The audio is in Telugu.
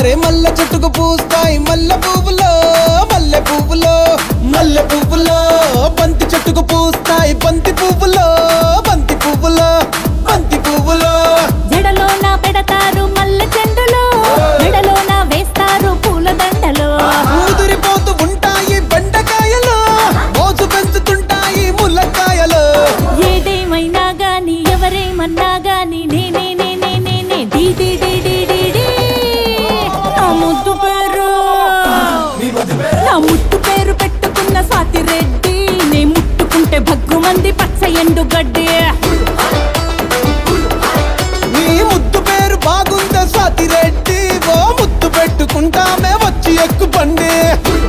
మల్లె పువ్వులో మల్లె పువ్వులో మల్లె పువ్వులో. బంతి చెట్టుకు పూస్తాయి బంతి పువ్వులో బంతి పువ్వులో బంతి పువ్వులో. జడలోన పెడతారు మల్లె చెండులో మెడలోన వేస్తారు పూల దండలు. ఊదిరిపోతూ ఉంటాయి బెండకాయలు మోసు పెంచుతుంటాయి ముల్లకాయలు ఏదేమైనా గాని ఎవరేమన్నా గాని నేనే ముద్దు పేరు. నా ముద్దు పేరు? పెట్టుకున్న స్వాతి రెడ్డి. నే ముట్టుకుంటే భగ్గుమంది పచ్చ ఎండు గడ్డి నీ ముద్దు పేరు బాగుందా స్వాతి రెడ్డి. ఓ ముద్దు పెట్టుకుంటామే వచ్చి ఎక్కు బండి